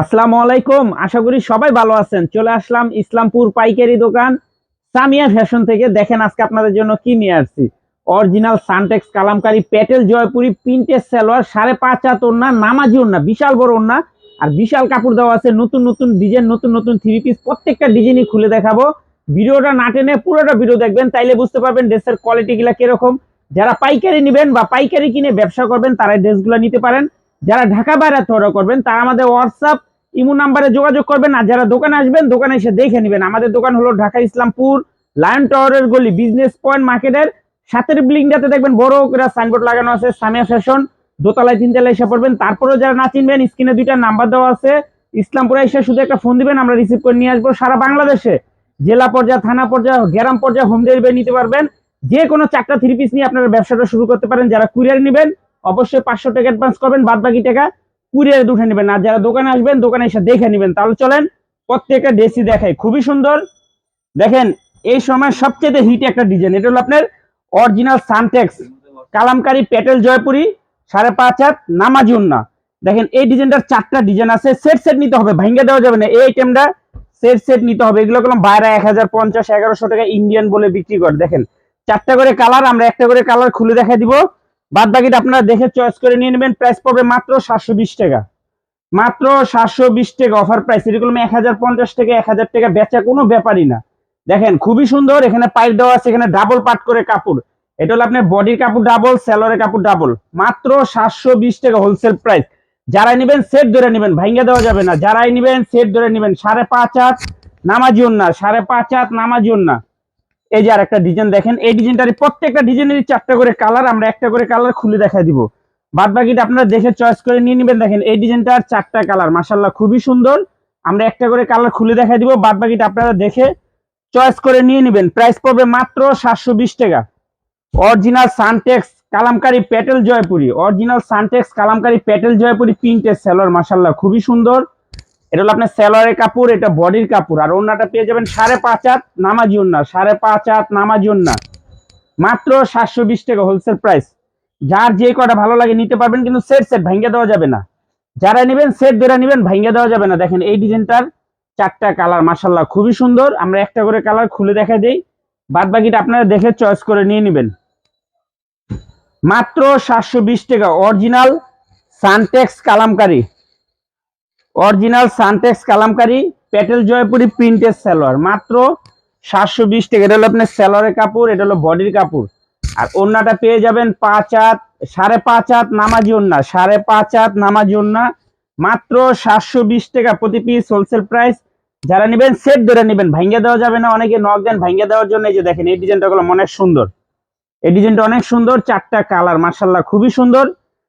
আসসালামু আলাইকুম। আশা করি সবাই ভালো আছেন। চলে আসলাম ইসলামপুর পাইকারি দোকান। সামিয়া ফ্যাশন থেকে দেখেন আজকে আপনাদের জন্য কি নিয়ে আসছি। অরিজিনাল সানটেক্স কালামকারী প্যাটেল জয়পুরি প্রিন্টের সালোয়ার, সাড়ে পাঁচ হাত ওড়না, নামাজি ওড়না, বিশাল বড় ওড়না। আর বিশাল কাপড় দেওয়া আছে নতুন নতুন ডিজাইন, নতুন নতুন থ্রি পিস প্রত্যেকটা ডিজাইনই খুলে দেখাবো। ভিডিওটা না টেনে পুরোটা ভিডিও দেখবেন, তাইলে বুঝতে পারবেন ড্রেসের কোয়ালিটি গুলা কীরকম। যারা পাইকারি নেবেন বা পাইকারি কিনে ব্যবসা করবেন তারা ড্রেসগুলো নিতে পারেন। যারা ঢাকা বাইরে অর্ডার করবেন, তারা আমাদের হোয়াটসঅ্যাপ ইমো নাম্বারে যোগাযোগ করবেন। আর যারা দোকানে আসবেন, দোকানে এসে দেখে নেবেন। আমাদের দোকান হলো ঢাকা ইসলামপুর লায়ন টাওয়ারের গলি, বিজনেস পয়েন্ট মার্কেটের সাতের বিল্ডিংটাতে দেখবেন বড় করে সাইনবোর্ড লাগানো আছে, সামিয়া ফ্যাশন দোতলায় তিনতলায় এসে পড়বেন। তারপরেও যারা না চিনবেন স্ক্রিনে দুইটা নাম্বার দেওয়া আছে। ইসলামপুরে এসে শুধু একটা ফোন দিবেন, আমরা রিসিভ করে নিয়ে আসব। সারা বাংলাদেশে, জেলা পর্যায়ে, থানা পর্যায়ে, গ্রাম পর্যায়ে হোম ডেলিভারি নিতে পারবেন। যে কোনো চারটা থ্রি পিস নিয়ে আপনারা ব্যবসাটা শুরু করতে পারেন। যারা কুরিয়ার নেবেন অবশ্যই পাঁচশো টাকা অ্যাডভান্স করবেন বাদ বাকি টাকা কুরিয়ারে উঠে নেবেন। আর যারা দোকানে আসবেন, দোকানে এসে দেখে নেবেন। তাহলে চলেন, প্রত্যেকটা ড্রেসই দেখাই। খুবই সুন্দর। দেখেন, এই সময় সবচেয়ে হিট একটা ডিজাইন এটা হলো আপনার অরিজিনাল সানটেক্স কালামকারী পেটেল জয়পুরি, সাড়ে পাঁচ হাত, নামাজি উন্না দেখেন, এই ডিজাইনটার চারটা ডিজাইন আছে। সেট সেট নিতে হবে, ভাঙ্গা দেওয়া যাবে না। এই আইটেমটা সেট সেট নিতে হবে। এগুলো করলাম বাইরে এক হাজার পঞ্চাশ, এগারোশো টাকা ইন্ডিয়ান বলে বিক্রি করে। দেখেন, চারটা করে কালার আমরা একটা করে কালার খুলে দেখা দিব। বাদ বাকিটা আপনারা দেখে চয়েস করে নিয়ে নেবেন। প্রাইস পড়বে মাত্র সাতশো বিশ টাকা। মাত্র সাতশো বিশ টাকা অফার প্রাইস এরকম এক হাজার পঞ্চাশ টাকা এক হাজার টাকা বেচা কোনো ব্যাপারই না। দেখেন, খুবই সুন্দর। এখানে পাইপ দেওয়া আছে, এখানে ডাবল পাট করে কাপড়। এটা হলো আপনার বডির কাপড় ডাবল স্যালোয়ারের কাপড় ডাবল মাত্র সাতশো বিশ টাকা হোলসেল প্রাইস যারাই নেবেন সেট ধরে নেবেন। ভাঙ্গা দেওয়া যাবে না। যারাই নেবেন সেট ধরে নেবেন। সাড়ে পাঁচ হাত নামাজিউন না, সাড়ে পাঁচ হাত নামাজিউন না। এই যে আর একটা ডিজাইন দেখেন, এই ডিজাইনটার প্রত্যেকটা ডিজাইনেরই চারটা করে কালার আমরা একটা করে কালার খুলে দেখা দিব। বাদ বাকিটা আপনারা দেখে চয়েস করে নিয়ে নেবেন। দেখেন, এই ডিজাইনটার চারটা কালার মাসাল্লাহ খুবই সুন্দর। আমরা একটা করে কালার খুলে দেখা দিব। বাদ বাকিটা আপনারা দেখে চয়েস করে নিয়ে নেবেন। প্রাইস পড়বে মাত্র সাতশো বিশ টাকা। অরিজিনাল সানটেক্স কালামকারী পেটেল জয়পুরি অরিজিনাল সানটেক্স কালামকারী পেটেল জয়পুরি প্রিন্টের সেলর মাসাল্লাহ খুবই সুন্দর। এটা হলো আপনার সেলরের কাপড়, এটা বডির কাপড়। আর ওনাটা পেয়ে যাবেন সাড়ে পাঁচ হাত নামাজি ওন্না সাড়ে পাঁচ হাত নামাজি ওন্না মাত্র সাতশো বিশ টাকা হোলসেল প্রাইস যার যে কটা ভালো লাগে নিতে পারবেন, কিন্তু সেট সেট ভাঙ্গে দেওয়া যাবে না। যারা নেবেন সেট ধরে নেবেন ভাঙ্গে দেওয়া যাবে না। দেখেন এই ডিজাইনটার চারটা কালার মাসাল্লাহ খুবই সুন্দর। আমরা একটা করে কালার খুলে দেখা দিই। বাদ বাকিটা আপনারা দেখে চয়েস করে নিয়ে নেবেন। মাত্র সাতশো বিশ টাকা original Suntex Kalamkari. Original Suntex Kalamkari Patel Jaipuri প্রিন্টের সালোয়ার। মাত্র সাতশো বিশ টাকা। এটা হলো আপনার সালোয়ারের কাপড়, এটা হলো বডির কাপড়। আর ওন্নাটা পেয়ে যাবেন পাঁচ হাত, সাড়ে পাঁচ হাত নামাজি ওন্না সাড়ে পাঁচ হাত নামাজি ওন্না মাত্র সাতশো বিশ টাকা প্রতি পিস হোলসেল প্রাইস যারা নেবেন সেট ধরে নেবেন। ভাঙ্গে দেওয়া যাবে না। অনেকে নক দেন ভাঙ্গে দেওয়ার জন্য এই যে দেখেন, এই ডিজাইনটা গুলো অনেক সুন্দর। এই ডিজাইনটা অনেক সুন্দর, চারটা কালার মার্শাল্লাহ খুবই সুন্দর।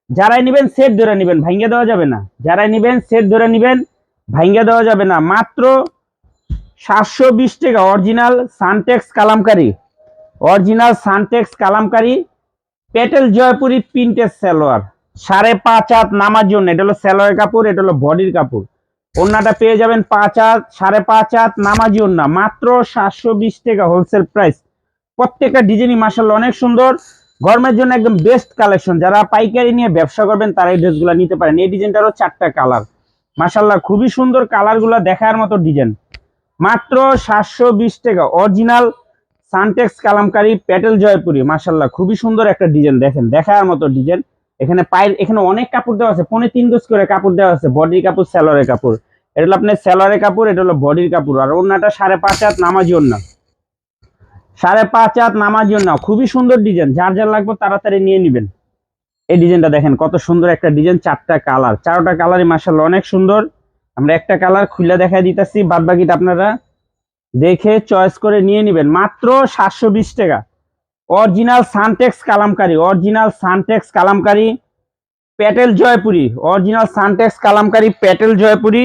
যারাই নেবেন সেট ধরে নেবেন ভাঙ্গে দেওয়া যাবে না। যারাই নেবেন সেট ধরে নেবেন ভাঙ্গে দেওয়া যাবে না। মাত্র সাতশো বিশ টাকা original Suntex Kalamkari. Original Suntex Kalamkari Patel Jaipuri প্রিন্টের সালোয়ার। সাড়ে পাঁচ হাত নামার জন্য। এটা হলো সালোয়ার কাপড়, এটা হলো বডির কাপড়। ওন্নাটা পেয়ে যাবেন পাঁচ হাত, সাড়ে পাঁচ হাত নামাজি ওন্না মাত্র সাতশো বিশ টাকা হোলসেল প্রাইস। প্রত্যেকটা ডিজাইনই মাসাল্লাহ অনেক সুন্দর। গরমের জন্য একদম বেস্ট কালেকশন যারা পাইকারি নিয়ে ব্যবসা করবেন, তারা এই ড্রেসগুলো নিতে পারেন। এই ডিজাইনটারও চারটা কালার মাসাল্লাহ খুবই সুন্দর কালারগুলো দেখার মতো ডিজাইন মাত্র সাতশো বিশ টাকা। Original Suntex Kalamkari Patel Jaipuri. মাসাল্লাহ খুবই সুন্দর একটা ডিজাইন দেখেন। দেখার মতো ডিজাইন এখানে পায়ের, এখানে অনেক কাপড় দেওয়া আছে। পনে তিন গোজ করে কাপড় দেওয়া আছে। বডির কাপড় স্যালোয়ারের কাপড়। এটা হলো আপনার স্যালোয়ারের কাপড়, এটা হলো বডির কাপড়। আর ওনাটা সাড়ে পাঁচ হাত নামাজি ওন্না সাড়ে পাঁচ হাত নামার জন্য খুবই সুন্দর ডিজাইন যার যার লাগবে তাড়াতাড়ি নিয়ে নেবেন। এই ডিজাইনটা দেখেন, কত সুন্দর একটা ডিজাইন চারটা কালার চারটা কালারই মাসাল্লাহ অনেক সুন্দর। আমরা একটা কালার খুলে দেখা দিতেছি বাদ বাকিটা আপনারা দেখে চয়েস করে নিয়ে নেবেন। মাত্র সাতশো বিশ টাকা। Original Suntex Kalamkari original Suntex Kalamkari Patel Jaipuri original Suntex Kalamkari Patel Jaipuri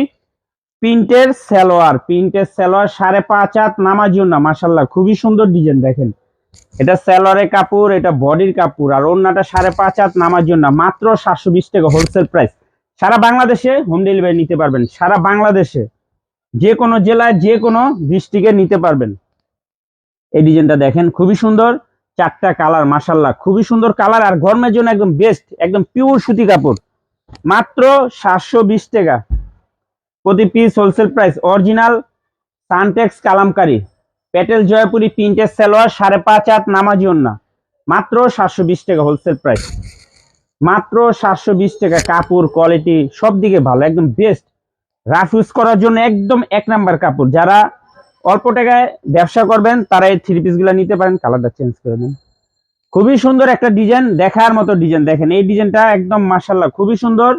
প্রিন্টের সালোয়ার প্রিন্টের সালোয়ার সাড়ে পাঁচ হাত নামার জন্য মাসাল্লাহ খুবই সুন্দর ডিজাইন দেখেন। এটা সালোয়ারের কাপড়, এটা বডির কাপড়, আর অন্যটা সাড়ে পাঁচ হাত নামার জন্য মাত্র সাতশো বিশ টাকা হোলসেল প্রাইস সারা বাংলাদেশে হোম ডেলিভারি নিতে পারবেন, সারা বাংলাদেশে। যে কোনো জেলায়, যে কোনো ডিস্ট্রিক্টে নিতে পারবেন। এই ডিজাইনটা দেখেন, খুবই সুন্দর, চারটা কালার মাসাল্লাহ খুবই সুন্দর কালার আর গরমের জন্য একদম বেস্ট একদম পিওর সুতি কাপড়। মাত্র সাতশো বিশ টাকা। প্রতি piece wholesale price original Suntex Kalamkari. Patel Jaipuri প্রিন্টের সালোয়ার, সাড়ে পাঁচ হাত নামাজি না মাত্র সাতশো বিশ টাকা হোলসেল প্রাইস মাত্র সাতশো বিশ টাকা, কাপড় কোয়ালিটি সব দিকে ভালো, একদম বেস্ট রাফ ইউজ করার জন্য একদম এক নাম্বার কাপড়। যারা অল্প টাকায় ব্যবসা করবেন, তারা এই থ্রি পিসগুলো নিতে পারেন কালারটা চেঞ্জ করে দেন। খুবই সুন্দর একটা ডিজাইন দেখার মতো ডিজাইন দেখেন, এই ডিজাইনটা একদম মাসাল্লাহ খুবই সুন্দর।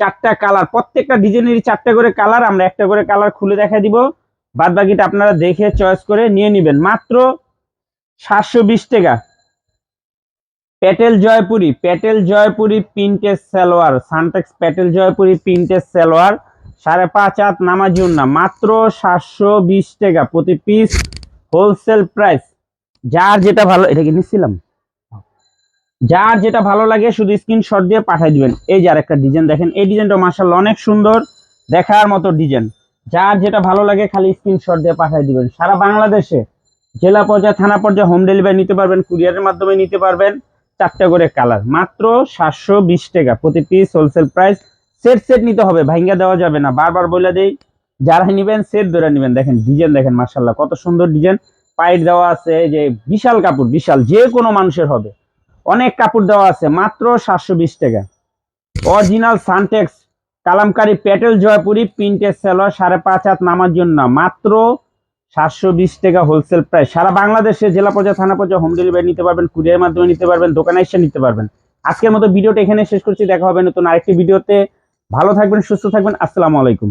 চারটা কালার প্রত্যেকটা ডিজাইনেরই চারটা করে কালার আমরা একটা করে কালার খুলে দেখা দিব। বাদ বাকিটা আপনারা দেখে চয়েস করে নিয়ে নেবেন। মাত্র সাতশো বিশ টাকা। প্যাটেল জয়পুরি প্যাটেল জয়পুরি প্রিন্টের সালোয়ার সানটেক্স প্যাটেল জয়পুরি প্রিন্টের সালোয়ার সাড়ে পাঁচ হাত নামাজুন না মাত্র সাতশো বিশ টাকা প্রতি পিস হোলসেল প্রাইস যার যেটা ভালো, এটা কি নিচ্ছিলাম যার যেটা ভালো লাগে শুধু স্ক্রিনশট দিয়ে পাঠিয়ে দিবেন। এই যে আরেকটা ডিজাইন দেখেন, এই ডিজাইনটা মার্শাল্লাহ অনেক সুন্দর, দেখার মতো ডিজাইন যার যেটা ভালো লাগে খালি স্ক্রিনশট দিয়ে পাঠিয়ে দিবেন। সারা বাংলাদেশে, জেলা পর্যায়ে, থানা পর্যায়ে হোম ডেলিভারি নিতে পারবেন কুরিয়ারের মাধ্যমে নিতে পারবেন চারটা করে কালার মাত্র সাতশো বিশ টাকা প্রতি piece wholesale price set set নিতে হবে, ভাঙ্গা দেওয়া যাবে না। বারবার বলে দেই যারা নিবেন সেট ধরে নিবেন। দেখেন ডিজাইন দেখেন মার্শাল্লাহ কত সুন্দর ডিজাইন পাইট দেওয়া আছে যে বিশাল কাপড়, বিশাল, যে কোনো মানুষের হবে। অনেক কাপড় দেওয়া আছে, মাত্র সাতশো বিশ টাকা। অরিজিনাল সানটেক্স কালামকারি প্যাটেল জয়পুরি প্রিন্টের সেলর সাড়ে পাঁচ হাত নামার জন্য, মাত্র সাতশো বিশ টাকা হোলসেল প্রাইস সারা বাংলাদেশে জেলা পর্যায়ে, থানা পর্যায়ে হোম ডেলিভারি নিতে পারবেন কুরিয়ার মাধ্যমে নিতে পারবেন, দোকানে এসে নিতে পারবেন। আজকের মতো ভিডিওটা এখানে শেষ করছি, দেখা হবে নতুন আরেকটি ভিডিওতে। ভালো থাকবেন, সুস্থ থাকবেন, আসসালামু আলাইকুম।